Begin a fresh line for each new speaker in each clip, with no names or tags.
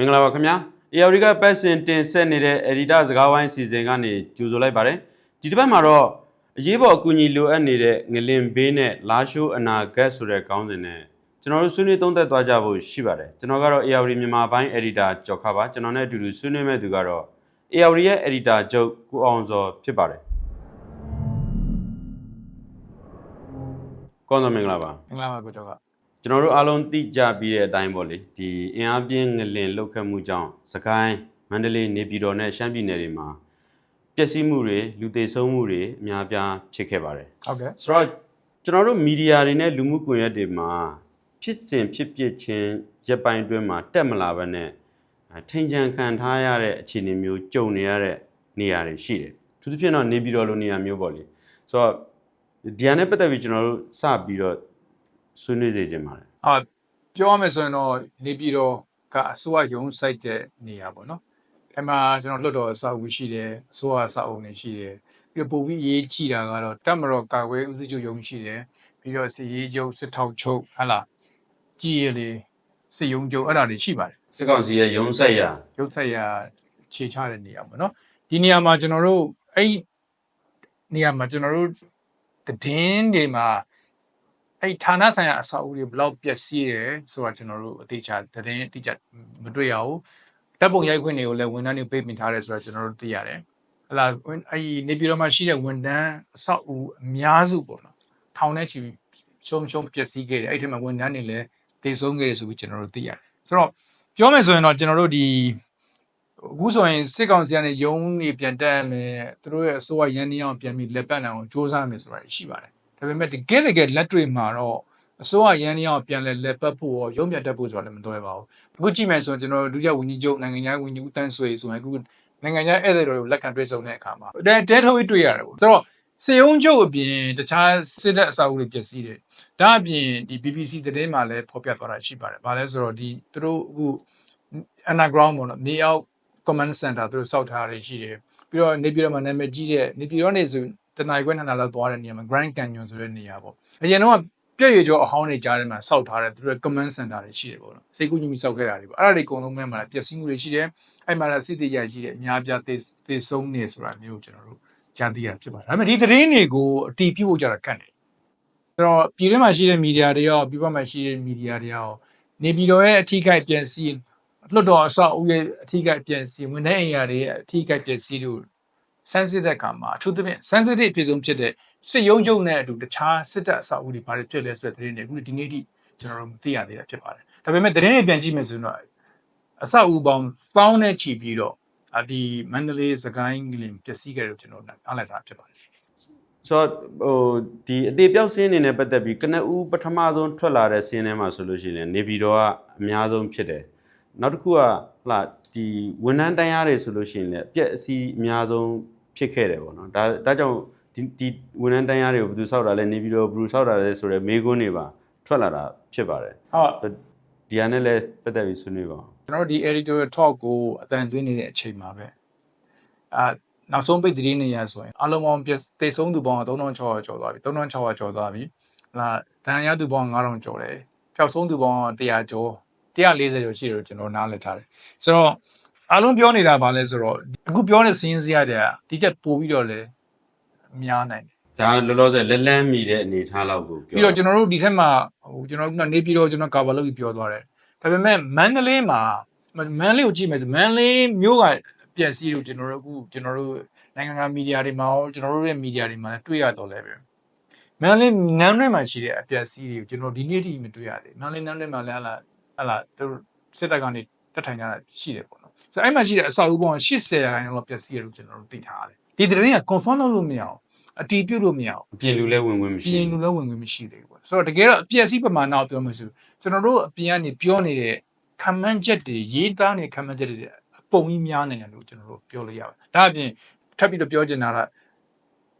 မင်္ဂလာပါခင်ဗျာ။ AR ကပတ်စင်တင်ဆက်နေတဲ့ Editor စကားဝိုင်းစီစဉ်ကနေကြိုဆိုလိုက်ပါတယ်။ဒီတစ်ပတ်မှာတော့အရေးပေါ်အကူအညီလိုအပ်နေတဲ့ငလင်ဘေးနဲ့လာရှိုးအနာဂတ်ဆိုတဲ့ခေါင်းစဉ်နဲ့ကျွန်တော်တို့ဆွေးနွေးသုံးသပ်သွားကြဖို့ရှိပါတယ်။ကျွန်တော်ကတော့ AR မြန်မာပိုင်း Editor ကျော်ခါပါကျွန်တော်နဲ့အတူတူဆွေးနွေးမဲ့သူကတော့ AR ရဲ့ Editor ချုပ်ကိုအောင်စောဖြစ်ပါတယ်။ကောင်းသောမင်္ဂလာပါ။
မင်္ဂလာပါကိုကျော်က
ကျွန်တော်တို့အားလုံးသိကြပြီးတဲ့အတိုင်းပေါ့လေဒီအင်အားပြင်းငလင်လှုပ်ခတ်မှုကြောင့်စကိုင်းမန္တလေးနေပြည်တော်နဲ့ရှမ်းပြည်နယ်တွေမှာပျက်စီးမှုတွေလူသေဆုံးမှုတွေအများအပြားဖြစ်ခဲ့ပါတယ်
ဟုတ်ကဲ့
ဆိုတော့ကျွန်တော်တို့မီဒီယာတွေနဲ့လူမှုကွန်ရက်တွေမှာဖြစ်စဉ်ဖြစ်ပစ်ချင်းရက်ပိုင်းအတွင်းမှာတက်မလာဘဲနဲ့အဲထိန်ချန်ခံထားရတဲ့အခြေအနေမျိုးကြုံနေရတဲ့နေရာတွေရှိတယ်သူသဖြင့်တော့နေပြည်တော်လိုနေရာမျိုးပေါ့လေဆိုတော့ဒီဟာနဲ့ပတ်သက်ပြီးကျွန်တော်တို့စပြီးတော့ ဆွေးနွေးစေချင်ပါတယ်
အာပြောရမယ်ဆိုရင်တော့နေပြည်တော်ကအစိုးရရုံးစိုက်တဲ့နေရာပေါ့နော်အဲ့မှာကျွန်တော်လွတ်တော်အဆောက်အဦရှိတယ်အစိုးရအဆောက်အဦတွေရှိတယ်ပြီးတော့ပုံပြီးအရေးကြီးတာကတော့တက်မတော်ကာကွယ်ဦးစီးချုပ်ရုံးရှိတယ်ပြီးတော့စီရေးချုပ်စစ်ထောက်ချုပ်ဟလာကြည်ရလေစစ်ရုံးချုပ်အဲ့ဒါတွေရှိပါတယ်
စစ်ကောင်စီရဲ့ရုံးဆက်ရာ
ရုပ်ဆက်ရခြေချတဲ့နေရာပေါ့နော်ဒီနေရာမှာကျွန်တော်တို့အဲ့နေရာမှာကျွန်တော်တို့တည်င်းတွေမှာ အဲ့ဌာနဆိုင်ရာအဆောက်အဦတွေဘယ်လောက်ပျက်စီးတယ်ဆိုတာကျွန်တော်တို့အတိအကျတည်င်းအတိအကျမတွေ့ရဘူးတပ်ပုံရိုက်ခွင့်တွေကိုလည်းဝန်ထမ်းတွေပိတ်ပင်ထားတယ်ဆိုတာကျွန်တော်တို့သိရတယ်ဟလာအဲ့နေပြည်တော်မှာရှိတဲ့ဝန်ထမ်းအဆောက်အဦအများစုပေါ့နော်ထောင်ထဲချီရှုံရှုံပျက်စီးခဲ့တယ်အဲ့ဒီမှာဝန်ထမ်းတွေလည်းတေဆုံးခဲ့တယ်ဆိုပြီးကျွန်တော်တို့သိရတယ်ဆိုတော့ပြောမယ်ဆိုရင်တော့ကျွန်တော်တို့ဒီအခုဆိုရင်စစ်ကောင်စီကနေယုံနေပြန်တက်ရမယ်သူတို့ရဲ့အစိုးရရန်နေအောင်ပြန်ပြီးလက်ပတ်နိုင်အောင်စ조사မယ်ဆိုတာရှိပါတယ် ဒါပေမဲ့တကယ်တကယ်လက်တွေ့မှာတော့အစိုးရရန်နေအောင်ပြန်လဲလက်ပတ်ဖို့ရောရုံးပြန်တက်ဖို့ဆိုတာလည်းမတော်ရပါဘူးအခုကြည့်မယ်ဆိုရင်ကျွန်တော်တို့ဒုတိယဝန်ကြီးချုပ်နိုင်ငံခြားဝန်ကြီးဦးတန်းဆွေဆိုရင်အခုနိုင်ငံခြားဧည့်သည်တော်ကိုလက်ခံတွေ့ဆုံတဲ့အခါမှာတဲတဲထုတ်ပြီးတွေ့ရတယ်ပေါ့ဆိုတော့စေယုံချုပ်အပြင်တခြားစစ်တပ်အစာအုပ်တွေပျက်စီးတယ်ဒါအပြင်ဒီ BBC သတင်းမှာလည်းဖော်ပြသွားတာရှိပါတယ်ဘာလဲဆိုတော့ဒီသူတို့အခု underground ပေါ့နော်မြေအောက် command center သူတို့စောက်ထားရရှိတယ်ပြီးတော့နေပြည်တော်မှာနာမည်ကြီးတဲ့နေပြည်တော်နေဆို တနင်္ဂနွေနှစ်နာလောက်သွားတဲ့နေရာမှာ Grand Canyon ဆိုတဲ့နေရာပေါ့အရင်တော့ပြည့်ရကျော်အဟောင်းတွေကြားထဲမှာစောက်ထားတဲ့သူတို့ command center တွေရှိတယ်ပေါ့နော်စိတ်ကူးညူမီစောက်ခဲ့တာတွေပေါ့အဲ့ဒါတွေအကုန်လုံးမဲ့မှာပျက်စီးမှုတွေရှိတယ်အဲ့မှာလည်းစစ်တေးရရှိတယ်အများပြားသေသေဆုံးနေဆိုတာမျိုးကျွန်တော်တို့ကြားသိရဖြစ်ပါတယ်ဒါပေမဲ့ဒီသတင်းတွေကိုအတီးပြုတ်ဖို့ကြတာကန့်တယ်ဆိုတော့ပြည်ထဲမှာရှိတဲ့မီဒီယာတွေရောပြည်ပမှာရှိတဲ့မီဒီယာတွေရောနေပြည်တော်ရဲ့အထီးကိုက်ပြန်စီလွတ်တော်အဆောက်အဦရဲ့အထီးကိုက်ပြန်စီဝန်ထမ်းအိမ်ယာတွေရဲ့အထီးကိုက်ပြန်စီတို့ sensitive တဲ့အခါမှာအထူးသဖြင့် sensitive ဖြစ်ဆုံးဖြစ်တဲ့စစ်ရုံးချုပ်နဲ့အတူတခြားစစ်တပ်အဆောက်အဦတွေဘာတွေဖြစ်လဲဆိုတဲ့သတင်းတွေအခုဒီနေ့ထိကျွန်တော်တို့မသိရသေးတာဖြစ်ပါတယ်ဒါပေမဲ့သတင်းတွေပြန်ကြည့်မယ်ဆိုရင်တော့အဆောက်အဦပေါင်းပေါင်းနဲ့ချီပြီးတော့အဒီမန္တလေးစကိုင်းကလင်ပျက်စီးခဲ့တယ်လို့ကျွန်တော်နားလည်တာဖြစ်ပါတယ်
ဆိုတော့ဟိုဒီအသေးပြောက်စင်းအနေနဲ့ပတ်သက်ပြီးကနဦးပထမဆုံးထွက်လာတဲ့စင်းထဲမှာဆိုလို့ရှိရင်နေပြည်တော်ကအများဆုံးဖြစ်တယ်နောက်တစ်ခုကဟလာဒီဝန်ထမ်းတိုင်းရတွေဆိုလို့ရှိရင်လည်းအပြက်အစီးအများဆုံး ဖြစ်ခဲ့တယ်ပေါ့နော်ဒါဒါကြောင့်ဒီဒီဝန်ထမ်းတိုင်းရတွေကိုဘယ်သူစောက်တာလဲနေပြည်တော်ဘယ်သူစောက်တာလဲဆိုတော့မေးခွန်းတွေပါထွက်လာတာဖြစ်ပါတယ်
ဟုတ်
ဒီဟာနဲ့လည်းပတ်သက်ပြီးဆွေးနွေးပါအောင်
ကျွန်တော်တို့ဒီ editorial talk ကိုအတန်သွင်းနေတဲ့အချိန်မှာပဲအာနောက်ဆုံးပိတ်သတင်းနေရဆိုရင်အလုံးပေါင်းပြတေဆုံးသူပေါင်း3600ကျော်သွားပြီ3600ကျော်သွားပြီဟလာဒဏ်ရာရသူပေါင်း9000ကျော်တယ်ပျောက်ဆုံးသူပေါင်း100ကျော်140ကျော်ရှိတယ်လို့ကျွန်တော်နားလည်ထားတယ်ဆိုတော့ အလုံးပြောနေတာဗာလဲဆိုတော့အခုပြောတဲ့စင်းစရာတွေကဒီတက်ပို့ပြီးတော့လဲများနိုင်တယ်
ဒါလောလောဆယ်လက်လန်းမိတဲ့အနေအထားလောက်ကိုပြော
ပြီးတော့ကျွန်တော်တို့ဒီထက်မှာဟိုကျွန်တော်ကနေပြီးတော့ကျွန်တော်ကာဗာလုပ်ပြီးပြောသွားတယ်ဒါပေမဲ့မန္တလေးမှာမန္တလေးကိုကြည့်မယ်ဆိုမန္တလေးမြို့ကပျက်စီးလို့ကျွန်တော်တို့အခုကျွန်တော်တို့နိုင်ငံတကာမီဒီယာတွေမှာရောကျွန်တော်တို့ရဲ့မီဒီယာတွေမှာလည်းတွေ့ရတော့လဲပဲမန္တလေးနန်းတွင်းမှာရှိတဲ့အပျက်စီးတွေကိုကျွန်တော်ဒီနေ့ထိမတွေ့ရသေးဘူးမန္တလေးနန်းတွင်းမှာလည်းဟလာဟလာသူတို့စစ်တပ်ကနေတက်ထိုင်ကြတာရှိတယ်ပေါ့နော် ဆိုတော့အဲ့မှာရှိတဲ့အဆောက်အဦပေါင်း80ရာခိုင်နှုန်းလောက်ပျက်စီးရလို့ကျွန်တော်တို့သိထားရတယ်ဒီသတင်းက confirm လုပ်လို့မရအောင်အတည်ပြုလို့မရအောင်
အပြင်လူလဲဝင်ဝင်မရှိ
ပြင်လူလည်းဝင်ဝင်မရှိသေးဘူးပေါ့ဆိုတော့တကယ်တော့အပြည့်အစည်းပမာဏကိုပြောမှဆိုကျွန်တော်တို့အပြင်ကနေပြောနေတဲ့ခံမှန်းချက်တွေရေးသားနေတဲ့ခံမှန်းချက်တွေအပုံကြီးများနေတယ်လို့ကျွန်တော်တို့ပြောလို့ရပါတယ်ဒါအပြင်ထပ်ပြီးတော့ပြောချင်တာက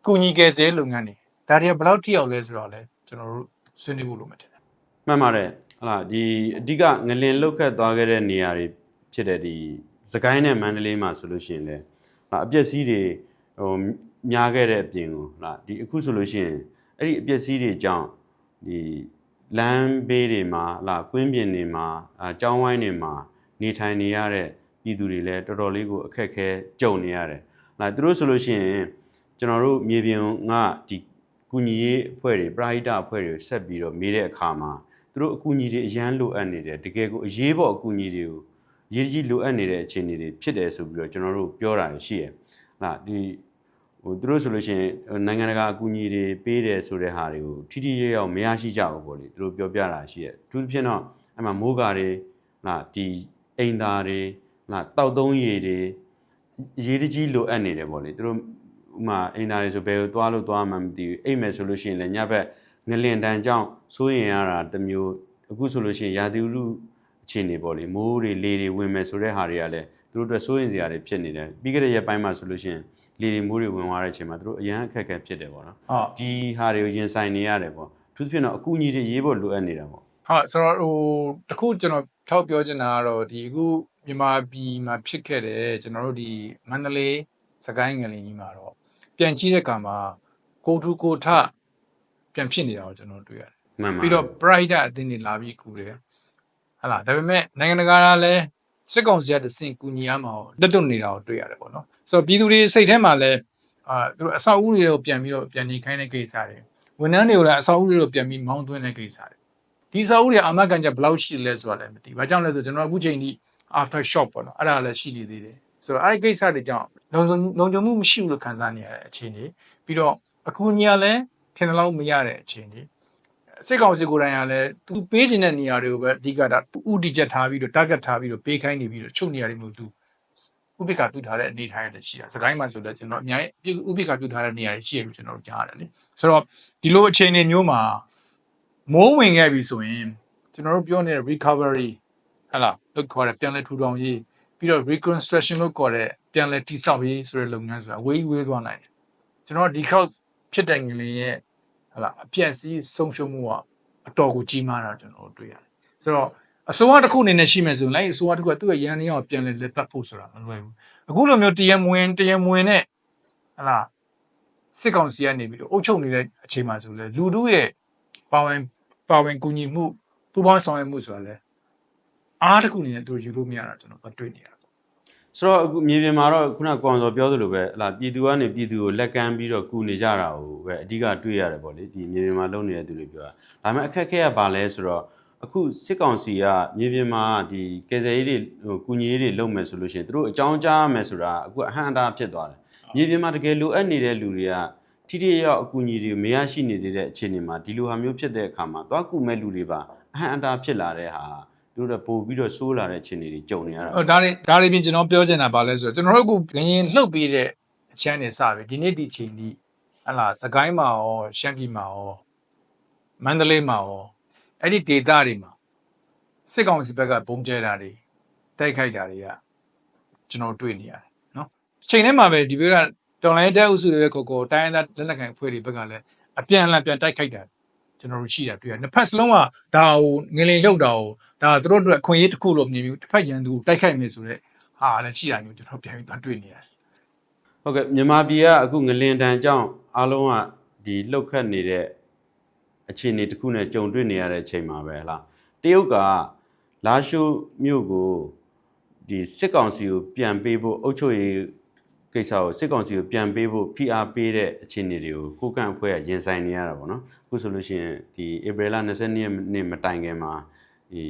ကုညီကယ်ဆယ်လုပ်ငန်းတွေဒါတွေကဘယ်လောက်ထိအောင်လဲဆိုတော့လဲကျွန်တော်တို့ဆွေးနွေးဖို့လိုမှတင်တယ်
မှန်ပါတယ်ဟလာဒီအဓိကငလင်လုတ်ခတ်သွားခဲ့တဲ့နေရာတွေဖြစ်တဲ့ဒီ စကိုင်းနဲ့မန္တလေးမှာဆိုလို့ရှိရင်လည်းဟာအပျက်စီးတွေဟိုများခဲ့တဲ့အပြင်ကိုဟလာဒီအခုဆိုလို့ရှိရင်အဲ့ဒီအပျက်စီးတွေကြောင့်ဒီလမ်းဘေးတွေမှာဟလာကွင်းပြင်တွေမှာအကြောင်းဝိုင်းတွေမှာနေထိုင်နေရတဲ့ပြည်သူတွေလည်းတော်တော်လေးကိုအခက်အခဲကြုံနေရတယ်။လာသူတို့ဆိုလို့ရှိရင်ကျွန်တော်တို့မြေပြင်ကဒီကုညီရေးအဖွဲ့တွေပရာဟိတအဖွဲ့တွေဆက်ပြီးတော့မေးတဲ့အခါမှာသူတို့အကူအညီတွေအရန်လိုအပ်နေတယ်တကယ်ကိုအရေးပေါ်အကူအညီတွေကိုအ ရေးကြီးလိုအပ်နေတဲ့အခြေအနေတွေဖြစ်တယ်ဆိုပြီးတော့ကျွန်တော်တို့ပြောတာရှိရယ်။လာဒီဟိုသူတို့ဆိုလို့ရှိရင်နိုင်ငံတကာအကူအညီတွေပေးတယ်ဆိုတဲ့ဟာတွေကိုထိထိရောက်ရောက်မရရှိကြဘူးပေါ့လေသူတို့ပြောပြတာရှိရယ်အထူးသဖြင့်တော့အဲ့မှာမိုးကာတွေလာဒီအိမ်သားတွေလာတောက်သုံးရည်တွေအရေးတကြီးလိုအပ်နေတယ်ပေါ့လေသူတို့ဥမာအိမ်သားတွေဆိုဘယ်ကိုသွားလို့သွားမှမသိဘူးအိမ်မယ်ဆိုလို့ရှိရင်လည်းညဘက်ငလင်တန်ကြောင့်စိုးရင်ရတာတစ်မျိုးအခုဆိုလို့ရှိရင်ရာသီဥတု အခြေအနေပေါ့လေမိုးတွေလေတွေဝင်မယ်ဆိုတဲ့ဟာတွေကလည်းသူတို့အတွက်စိုးရင်စရာတွေဖြစ်နေတယ်ပြီးခဲ့တဲ့ရက်ပိုင်းမှာဆိုလို့ရှိရင်လေတွေမိုးတွေဝင်သွားတဲ့အချိန်မှာသူတို့အရန်အခက်အခဲဖြစ်တယ်ပေါ့နော်
ဟုတ်
ဒီဟာတွေကိုရင်ဆိုင်နေရတယ်ပေါ့အထူးသဖြင့်တော့အကူအညီတွေရေးဖို့လိုအပ်နေတာပေါ့
ဟုတ်ဆိုတော့ဟိုတခုကျွန်တော်ထောက်ပြောချင်တာကတော့ဒီအခုမြန်မာပြည်မှာဖြစ်ခဲ့တဲ့ကျွန်တော်တို့ဒီမန္တလေးစကိုင်းငလင်ကြီးမှာတော့ပြန်ကြည့်တဲ့အခါမှာကိုထူကိုထပြန်ဖြစ်နေတာကိုကျွန်တော်တွေ့ရတယ်
မှန်ပါ
ပြီးတော့ pride အတင်းတွေလာပြီးကူတယ် ဟလာဒါပေမဲ့နိုင်ငံတကာကလည်းစစ်ကောင်စီကတဆင့်ကူညီရမှာတက်တွနေတာကိုတွေ့ရတယ်ပေါ့နော်ဆိုတော့ပြည်သူတွေစိတ်ထဲမှာလည်းအာသူတို့အဆောက်အဦတွေကိုပြန်ပြီးတော့ပြန်နေခိုင်းတဲ့ကိစ္စတွေဝန်ထမ်းတွေကိုလည်းအဆောက်အဦတွေကိုပြန်ပြီးမောင်းသွင်းတဲ့ကိစ္စတွေဒီအဆောက်အဦတွေအာမခံချက်ဘယ်လောက်ရှိလဲဆိုတာလည်းမသိဘူး။ဘာကြောင့်လဲဆိုကျွန်တော်အခုချိန်ထိ after shock ပေါ့နော်အဲ့ဒါလည်းရှိနေသေးတယ်ဆိုတော့အဲ့ဒီကိစ္စတွေကြောင့်လုံခြုံလုံခြုံမှုမရှိဘူးလို့ခံစားနေရတဲ့အခြေအနေပြီးတော့အခုညာလည်းထင်တယ်လို့မရတဲ့အခြေအနေ စစ်ကောင်စီကိုယ်တိုင်ကလည်းသူပေးခြင်းတဲ့နေရာတွေကိုပဲအဓိကဒါဥတီချက်ထားပြီးတော့ target ထားပြီးတော့ပေးခိုင်းနေပြီးတော့ချုပ်နေရာတွေမျိုးသူဥပိ္ပခပြုထားတဲ့အနေထားတွေရှိတာစကိုင်းမှာဆိုတော့ကျွန်တော်အများကြီးဥပိ္ပခပြုထားတဲ့နေရာတွေရှိရလို့ကျွန်တော်ကြားရတယ်လေဆိုတော့ဒီလိုအခြေအနေမျိုးမှာမိုးဝင်ခဲ့ပြီဆိုရင်ကျွန်တော်တို့ပြောနေတဲ့ recovery ဟလာလို့ခေါ်တဲ့ပြန်လည်ထူထောင်ရေးပြီးတော့ reconstruction လို့ခေါ်တဲ့ပြန်လည်တည်ဆောက်ရေးဆိုတဲ့လုပ်ငန်းဆိုတာဝေးဝေးသွားနိုင်တယ်ကျွန်တော်ဒီခေတ်ဖြစ်တဲ့ငလင်ရဲ့ ဟလာအပြည့်စည်းဆုံးရှုံးမှုကအတော်ကိုကြီးမားတာကျွန်တော်တို့တွေ့ရတယ်ဆိုတော့အစိုးရတစ်ခုအနေနဲ့ရှိမယ်ဆိုရင်လည်းအစိုးရတစ်ခုကသူ့ရဲ့ရန်နေအောင်ပြန်လဲလက်ပတ်ဖို့ဆိုတာမလွယ်ဘူးအခုလိုမျိုးတရမဝင်တရမဝင်နဲ့ဟလာစစ်ကောင်စီကနေပြီးတော့အုပ်ချုပ်နေတဲ့အချိန်မှာဆိုလဲလူတို့ရဲ့ပါဝင်ပါဝင်ကူညီမှုပူးပေါင်းဆောင်ရွက်မှုဆိုတာလဲအားတစ်ခုအနေနဲ့သူယူလို့မရတာကျွန်တော်တွေ့နေရတယ်
ဆိုတော့အခုမြေပြင်မှာတော့ခုနကွန်စော်ပြောသလိုပဲဟလာပြည်သူကနေပြည်သူကိုလက်ကမ်းပြီးတော့ကူနေကြတာကိုပဲအဓိကတွေ့ရတယ်ပေါ့လေဒီမြေပြင်မှာလုပ်နေတဲ့သူတွေပြောတာဒါပေမဲ့အခက်အခဲကဘာလဲဆိုတော့အခုစစ်ကောင်စီကမြေပြင်မှာဒီကယ်ဆယ်ရေးတွေဟိုကူညီရေးတွေလုပ်မယ်ဆိုလို့ရှိရင်သူတို့အကြောင်းကြားမယ်ဆိုတာအခုအဟန့်အတားဖြစ်သွားတယ်မြေပြင်မှာတကယ်လိုအပ်နေတဲ့လူတွေကထိထိရောက်ရောက်အကူအညီတွေမရရှိနေသေးတဲ့အခြေအနေမှာဒီလိုဟာမျိုးဖြစ်တဲ့အခါမှာသွားကူမဲ့လူတွေပါအဟန့်အတားဖြစ်လာတဲ့ဟာ သူတို့ကပို့ပြီးတော့ဆိုးလာတဲ့အခြေအနေတွေကြုံနေရတာ
ဟိုဒါတွေဒါတွေပြင်ကျွန်တော်ပြောချင်တာပါလဲဆိုတော့ကျွန်တော်တို့အခုငရင်လှုပ်ပြီးတဲ့အချမ်းနေစပြီဒီနေ့ဒီချိန်ဒီဟလာစကိုင်းမှာရောရှမ်းပြည်မှာရောမန္တလေးမှာရောအဲ့ဒီဒေသတွေမှာစစ်ကောင်စီဘက်ကဘုံကျဲတာတွေတိုက်ခိုက်တာတွေကကျွန်တော်တွေ့နေရတယ်နော်ချိန်ထဲမှာပဲဒီဘက်ကတော်လိုင်းတဲအုပ်စုတွေပဲခေါ်ခေါ်တိုင်းရင်းသားလက်နက်ကိုင်အဖွဲ့တွေဘက်ကလည်းအပြန်အလှန်ပြန်တိုက်ခိုက်တာကျွန်တော်တို့ရှိတာတွေ့ရတယ်နှစ်ဖက်စလုံးကဒါဟိုငလင်လှုပ်တာဟို ဒါသူတို့အတွက်အခွင့်အရေးတစ်ခုလို့မြင်ပြီးတစ်ဖက်ရန်သူကိုတိုက်ခိုက်မယ်ဆိုတော့ဟာလည်းရှိတာမျိုးကျွန်တော်ပြန်ပြီးသွားတွေ့နေရတယ်
ဟုတ်ကဲ့မြန်မာပြည်ကအခုငလင်တန်ကြောင့်အားလုံးကဒီလှုပ်ခတ်နေတဲ့အခြေအနေတစ်ခုနဲ့ကြုံတွေ့နေရတဲ့အချိန်မှာပဲဟလားတရုတ်ကလာရှိုးမြို့ကိုဒီစစ်ကောင်စီကိုပြန်ပေးဖို့အုပ်ချုပ်ရေးကိစ္စကိုစစ်ကောင်စီကိုပြန်ပေးဖို့ဖိအားပေးတဲ့အခြေအနေတွေကိုကိုကန့်အဖွဲ့ကရင်ဆိုင်နေရတာပေါ့နော်အခုဆိုလို့ရှိရင်ဒီဧပြီလ22ရက်နေ့မတိုင်ခင်မှာ ဒီ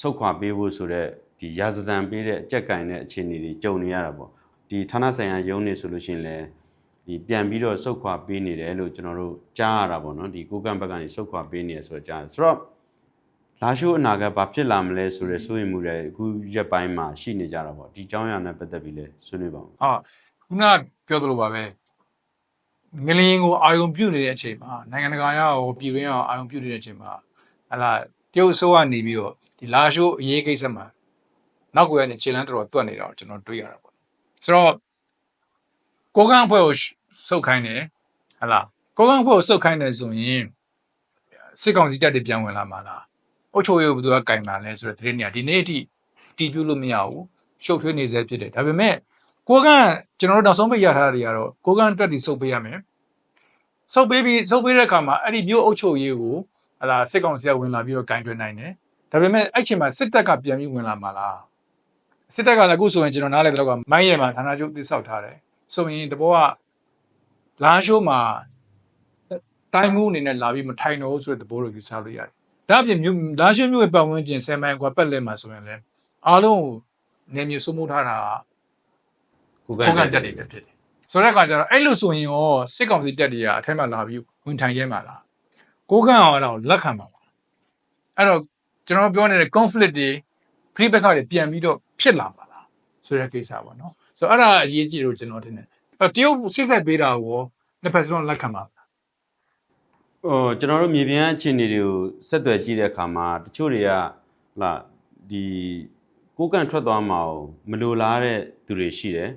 ဆုတ်ခွာပေးဖို့ဆိုတော့ဒီရာဇသံပေးတဲ့အကြက်ကင်တဲ့အခြေအနေတွေကြုံနေရတာပေါ့ဒီဌာနဆိုင်ရာရုံးနေဆိုလို့ရှိရင်လည်းဒီပြန်ပြီးတော့စုတ်ခွာပေးနေတယ်လို့ကျွန်တော်တို့ကြားရတာပေါ့နော်ဒီကိုကန့်ဘက်ကနေစုတ်ခွာပေးနေရဆိုတော့ကြားတယ်ဆိုတော့လာရှိုးအနာဂတ်ဘာဖြစ်လာမလဲဆိုတဲ့စိုးရိမ်မှုတွေအခုရက်ပိုင်းမှာရှိနေကြတာပေါ့ဒီအကြောင်းအရာနဲ့ပတ်သက်ပြီးလဲဆွေးနွေးပါဦး
ဟာခုနပြောသလိုပါပဲငလင်ကိုအာယုံပြုတ်နေတဲ့အချိန်မှာနိုင်ငံတကာရောပြည်တွင်းရောအာယုံပြုတ်နေတဲ့အချိန်မှာဟလာ တရုတ်အစိုးရနေပြီးတော့ဒီလာရှိုးအရေးကိစ္စမှာနောက်ကွယ်ကနေခြေလန်းတော်တော်တွက်နေတာကိုကျွန်တော်တွေ့ရတာပေါ့ဆိုတော့ကိုကန့်အဖွဲ့ကိုစုတ်ခိုင်းတယ်ဟလာကိုကန့်အဖွဲ့ကိုစုတ်ခိုင်းတယ်ဆိုရင်စစ်ကောင်စီတပ်တွေပြန်ဝင်လာမှာလားအုတ်ချိုရုပ်ဘယ်သူကကင်မှာလဲဆိုတော့ဒီနေ့ကဒီနေ့အထိတီးပြလို့မရဘူးရှုပ်ထွေးနေစေဖြစ်တယ်ဒါပေမဲ့ကိုကန့်ကျွန်တော်တို့နောက်ဆုံးပိတ်ရထားတာတွေကတော့ကိုကန့်အတွက်ဒီစုပ်ပေးရမယ်စုပ်ပေးပြီးစုပ်ပေးတဲ့အခါမှာအဲ့ဒီမြို့အုပ်ချုပ်ရေးကို အဲ့ဒါစစ်ကောင်စီကဝင်လာပြီးတော့ဂိုင်တွင်နိုင်တယ်ဒါပေမဲ့အဲ့ချိန်မှာစစ်တပ်ကပြန်ပြီးဝင်လာမှာလားစစ်တပ်ကလည်းအခုဆိုရင်ကျွန်တော်နားလည်တဲ့လောက်ကမိုင်းရဲမှာဌာနချုပ်တိစောက်ထားတယ်ဆိုရင်တဘောကလာရှိုးမှာတိုင်းမှုအနေနဲ့လာပြီးမထိုင်တော့ဆိုတဲ့သဘောလိုယူဆလို့ရတယ်ဒါအပြင်မြို့လာရှိုးမြို့ရဲ့ပတ်ဝန်းကျင်ဆယ်မိုင်ကွာပက်လက်မှာဆိုရင်လည်းအားလုံးကိုနေမြေစုမှုထားတာကိုယ်ကတက်တယ်ဖြစ်တယ်ဆိုတဲ့အခါကျတော့အဲ့လိုဆိုရင်ရောစစ်ကောင်စီတက်တွေကအထက်မှာလာပြီးဝင်ထိုင်ရဲမှာလား ကိုကန့်အောင်အဲ့ဒါကိုလက်ခံမှာပါအဲ့တော့ကျွန်တော်ပြောနေတဲ့ conflict တွေ free back တွေပြန်ပြီးတော့ဖြစ်လာမှာလားဆိုတဲ့ကိစ္စပါနော်ဆိုတော့အဲ့ဒါအရေးကြီးလို့ကျွန်တော်ထင်တယ်အဲ့တော့တရုတ်စစ်ဆက်ပေးတာကိုနှစ်ဖက်စလုံးလက်ခံပါလား
ဟိုကျွန်တော်တို့မြေပြင်အခြေအနေတွေကိုဆက်သွယ်ကြည့်တဲ့အခါမှာတချို့တွေကလာဒီကိုယ်ကန်ထွက်သွားမှာကိုမလိုလားတဲ့သူတွေရှိတယ်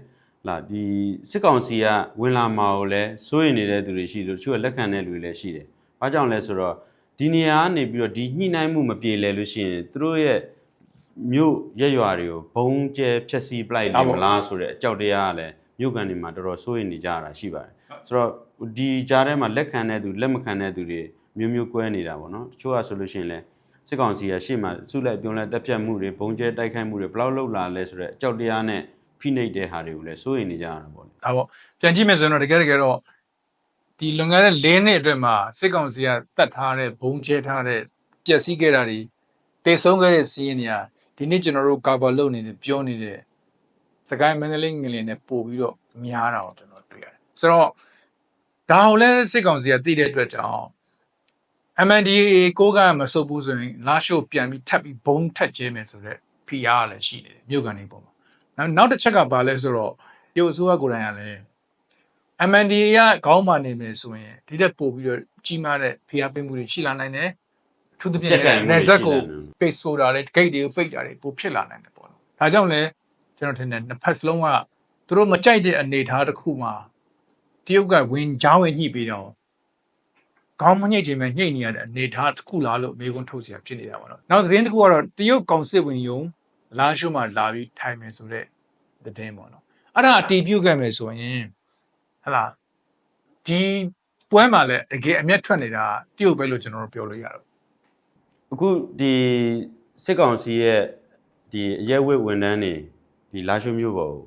လာဒီစစ်ကောင်စီကဝင်လာမှာကိုလည်းစိုးရိမ်နေတဲ့သူတွေရှိတယ်တချို့ကလက်ခံတဲ့လူတွေလည်းရှိတယ်။ ဘာကြောင့်လဲဆိုတော့ဒီနေရာကနေပြီးတော့ဒီညှိနှိုင်းမှုမပြေလည်လို့ရှိရင်သူတို့ရဲ့မြို့ရက်ရွာတွေကိုဘုံကျဲဖျက်ဆီးပလိုက်တယ်မလားဆိုတဲ့အကြောက်တရားကလည်းမြို့ကန်တွေမှာတော်တော်စိုးရိမ်နေကြတာရှိပါတယ်။ဆိုတော့ဒီကြားထဲမှာလက်ခံတဲ့သူလက်မခံတဲ့သူတွေမျိုးမျိုးကွဲနေတာပေါ့နော်။တချို့ကဆိုလို့ရှိရင်လည်းစစ်ကောင်စီကရှေ့မှာစုလိုက်ပြုံးလိုက်တက်ဖြတ်မှုတွေဘုံကျဲတိုက်ခိုက်မှုတွေဘယ်လောက်လောက်လာလဲဆိုတဲ့အကြောက်တရားနဲ့ဖိနှိပ်တဲ့ဟာတွေကိုလည်းစိုးရိမ်နေကြရတာပေါ့လေ
ဒါပေါ့ပြန်ကြည့်မယ်ဆိုရင်တော့တကယ်တကယ်တော့ ဒီလွန်ခဲ့တဲ့၄နှစ်အတွင်းမှာစစ်ကောင်စီကတတ်ထားတဲ့ဘုံကျဲထားတဲ့ပျက်စီးခဲ့တာတွေတေဆုံးခဲ့တဲ့စီးရင်တွေကဒီနေ့ကျွန်တော်တို့ cover လုပ်နေတယ်ပြောနေတဲ့စကိုင်းမန္တလေးငလင်နဲ့ပို့ပြီးတော့များတာကိုကျွန်တော်တွေ့ရတယ်ဆိုတော့ဒါကိုလည်းစစ်ကောင်စီကသိတဲ့အတွက်ကြောင့် MNDAA ကိုကမစုပ်ဘူးဆိုရင်လာရှို့ပြန်ပြီးထပ်ပြီးဘုံထက်ကျဲမယ်ဆိုတော့ PR လည်းရှိနေတယ်မြို့ကန်တွေပေါ်မှာနောက်နောက်တစ်ချက်ကဘာလဲဆိုတော့ရုပ်အစိုးရကိုယ်တိုင်ကလည်း MNDAA ကခေါင်းမာနေမယ်ဆိုရင်ဒီတက်ပို့ပြီးတော့ကြီးမားတဲ့ဖိအားပေးမှုတွေရှိလာနိုင်တယ်သူတပြည့်နဲ့နေဆက်ကိုပိတ်ဆိုတာလေဂိတ်တွေကိုပိတ်တာတွေပိုဖြစ်လာနိုင်တယ်ပေါ့နော်ဒါကြောင့်လဲကျွန်တော်ထင်တယ်နှစ်ဖက်စလုံးကသူတို့မကြိုက်တဲ့အနေအထားတစ်ခုမှာတရုတ်ကဝင်ကြောင်းဝင်ညှိပြီးတော့ ခေါင်းမညှိခြင်းပဲညှိနေရတဲ့အနေအထားတစ်ခုလားလို့မေးခွန်းထုတ်เสียဖြစ်နေတာပါတော့နောက်သတင်းတစ်ခုကတော့တရုတ်ကောင်စစ်ဝင်ယုံလာရှုမှလာပြီးထိုင်မယ်ဆိုတဲ့သတင်းပေါ့နော်အဲ့ဒါအတီးပြုတ်ခဲ့မယ်ဆိုရင် ဟလာဒီပွဲမှာလည်းတကယ်အမျက်ထွက်နေတာတရုတ်ပဲလို့ကျွန်တော်တို့ပြောလို့ရတော့
အခုဒီစစ်ကောင်စီရဲ့ဒီအရဲဝတ်ဝန်ထမ်းတွေဒီလာရှိုးမျိုးပေါ်ကို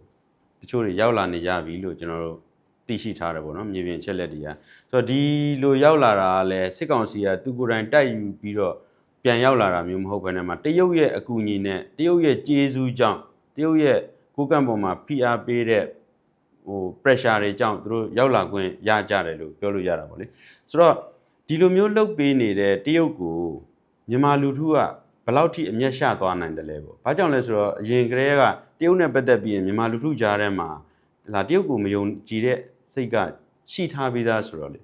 တချို့တွေရောက်လာနေကြပြီလို့ကျွန်တော်တို့သိရှိထားတယ်ပေါ့နော်မြေပြင်အချက်လက်တွေကဆိုတော့ဒီလိုရောက်လာတာကလည်းစစ်ကောင်စီကသူကိုယ်တိုင်တိုက်ယူပြီးတော့ပြန်ရောက်လာတာမျိုးမဟုတ်ဘဲနဲ့မှာတရုတ်ရဲ့အကူအညီနဲ့တရုတ်ရဲ့ကျေးဇူးကြောင့်တရုတ်ရဲ့ကိုယ်ကံပေါ်မှာဖိအားပေးတဲ့ ဟို pressure တွေကြောင့်သူတို့ရောက်လာခွင့်ရကြတယ်လို့ပြောလို့ရတာပေါ့လေဆိုတော့ဒီလိုမျိုးလှုပ်ပေးနေတဲ့တရုတ်ကိုမြန်မာလူထုကဘယ်လောက်ထိအမျက်ရှသွားနိုင်တယ်လဲပေါ့။ဘာကြောင့်လဲဆိုတော့အရင်ကတည်းကတရုတ်နဲ့ပတ်သက်ပြီးရင်မြန်မာလူထုကြားထဲမှာလာတရုတ်ကိုမယုံကြည်တဲ့စိတ်ကရှိထားပြီးသားဆိုတော့လေ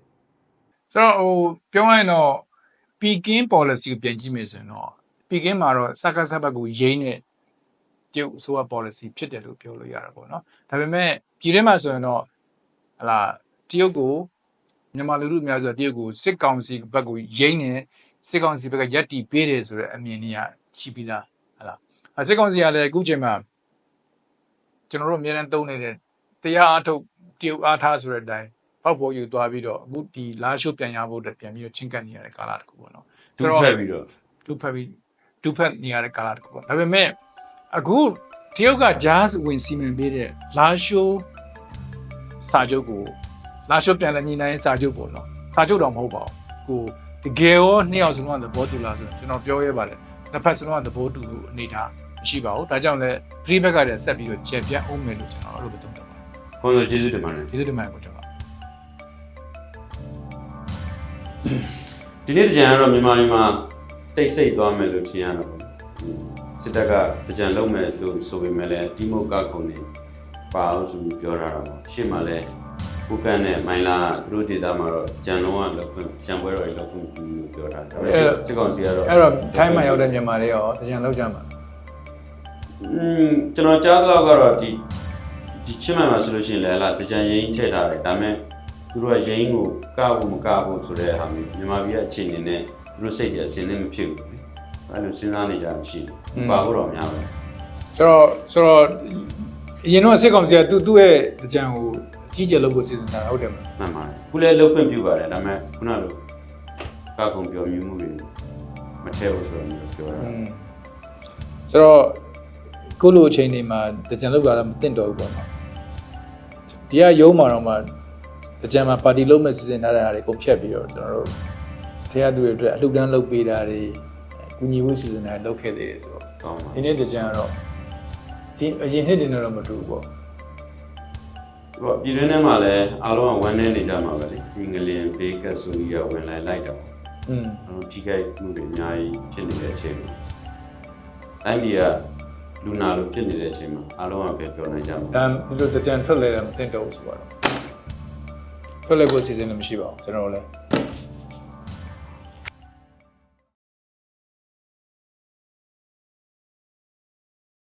ဆိုတော့ဟိုပြောရရင်တော့ Peking policy ကိုပြန်ကြည့်မယ်ဆိုရင်တော့ Peking မှာတော့စကားစပ်ဘက်ကိုရင်းတဲ့ တရုတ်အစိုးရ policy ဖြစ်တယ်လို့ပြောလို့ရတာပေါ့နော်ဒါပေမဲ့ပြည်ထဲမှာဆိုရင်တော့ဟလာတရုတ်ကိုမြန်မာလူထုအများစုကတရုတ်ကိုစစ်ကောင်စီဘက်ကိုရင်းနေစစ်ကောင်စီဘက်ကရက်တီပေးတယ်ဆိုတဲ့အမြင်တွေကရှိပြီးသားဟလာအဲစစ်ကောင်စီကလည်းအခုချိန်မှာကျွန်တော်တို့အများနဲ့သုံးနေတဲ့တရားအထုတ်တရုတ်အားထားဆိုတဲ့အတိုင်းပေါက်ပေါ်ယူသွားပြီးတော့အခုဒီလာရှိုးပြန်ရဖို့အတွက်ပြန်ပြီးတော့ချင်းကပ်နေရတဲ့ကာလတစ်ခုပေါ့နော်
သူဖက်ပြီးတော့
ဒုဖက်ပြီးဒုဖက်နေရတဲ့ကာလတစ်ခုပေါ့ဒါပေမဲ့ အခုတရုတ်ကဂျားဝင်စီမံပေးတဲ့လာရှိုးစာချုပ်ကိုလာရှိုးပြန်လဲညီနိုင်စာချုပ်ပေါ့နော်စာချုပ်တော့မဟုတ်ပါဘူးကိုတကယ်ရောနှစ်ယောက်စလုံးကသဘောတူလားဆိုတော့ကျွန်တော်ပြောရဲပါတယ်နှစ်ဖက်စလုံးကသဘောတူလို့အနေထားမရှိပါဘူးဒါကြောင့်လဲပရိဘက်ကလည်းဆက်ပြီးတော့ကြံပြတ်အောင်မယ်လို့ကျွန်တော်အဲ့လိုပဲသုံးသပ်ပါတယ်
ခွန်ဆိုကျေးဇူးတင်ပါတယ်
ကျေးဇူးတင်ပါတယ်ကိုကျွန်တော်
ဒီနေ့ကြံကတော့မြန်မာပြည်မှာတိတ်ဆိတ်သွားမယ်လို့ထင်ရတော့ပေါ့ စစ်တပ်ကကြံလုံးမယ်လို့ဆိုပေမဲ့လည်းဒီမိုကခုံနေပါအောင်ဆိုပြီးပြောထားတာပေါ့ရှေ့မှာလည်းကုကန်နဲ့မိုင်းလာသူတို့ဒေတာမှာတော့ကြံလုံးကလောက်ခွင့်ကြံပွဲတော်ကြီးလောက်ခွင့်ပြုလို့ပြောထားတယ်ဒါပေမဲ့စစ်ကောင်စီကတော့
အဲ့တော့ထိုင်းမှာရောက်တဲ့မြန်မာတွေရောတကြံလောက်ကြမှာ
อืมကျွန်တော်ကြားသလောက်ကတော့ဒီဒီချင်းမှန်မှာဆိုလို့ရှိရင်လည်းလာတကြံရင်ထည့်ထားတယ်ဒါပေမဲ့သူတို့ကရင်ကိုကဖို့မကဖို့ဆိုတဲ့ဟာမျိုးမြန်မာပြည်ကအခြေအနေနဲ့သူတို့စိတ်ကြီးအစင်းနဲ့မဖြစ်ဘူးလေ အဲ့လိုစဉ်းစားနေကြတာရှိတယ်ပါဖို့တော့များပဲ
ဆိုတော့ဆိုတော့အရင်တော့စစ်ကောင်စီကသူ့သူ့ရဲ့တကြံကိုအကြီးကျယ်လုပ်ဖို့စီစဉ်တာဟုတ်တယ်မလား
မှန်ပါတယ်ခုလည်းလုတ်ခွင့်ပြုပါတယ်ဒါပေမဲ့ခုနလိုကခုံပြောမြူးမှုတွေမထည့်ဘူးဆိုတော့မျိုးပြောတာ
อืมဆိုတော့ကိုလိုအချိန်တွေမှာတကြံလောက်လာတော့မသိတော့ဘူးပေါ့နော်ဒီကရုံးမှာတော့မှတကြံမှာပါတီလုံးမဲ့စီစဉ်ထားတဲ့ဟာတွေကုန်ဖြတ်ပြီးတော့ကျွန်တော်တို့ထေရသူတွေအတွက်အလှူဒန်းလုပ်ပေးတာတွေ ကူညီဖို့စီစဉ်တာတွေလုပ်ခဲ့သေးတယ်ဆိုတော့
ကောင်းပါ
ဒီနေ့တကြံကတော့ဒီအရင်နှစ်တွေနဲ့တော့မတူဘူးပေါ့
ဟောပြည်တွင်းထဲမှာလည်းအားလုံးကဝမ်းနေနေကြမှာပဲလေဒီငလင်ဘေးကတ်ဆိုကြီးကဝင်လာလိုက်တော့
อืม
ကျွန်တော်ထိခိုက်မှုတွေအများကြီးဖြစ်နေတဲ့အချိန်မှာတိုင်းပြည်ကလူနာလိုဖြစ်နေတဲ့အချိန်မှာအားလုံးကပဲပြောနိုင်ကြမှာ
ဒါဒီလိုတကြံထွက်လဲတယ်မသိတော့ဘူးဆိုတော့ထွက်လဲဖို့စီစဉ်လည်းမရှိပါဘူးကျွန်တော်တို့လည်း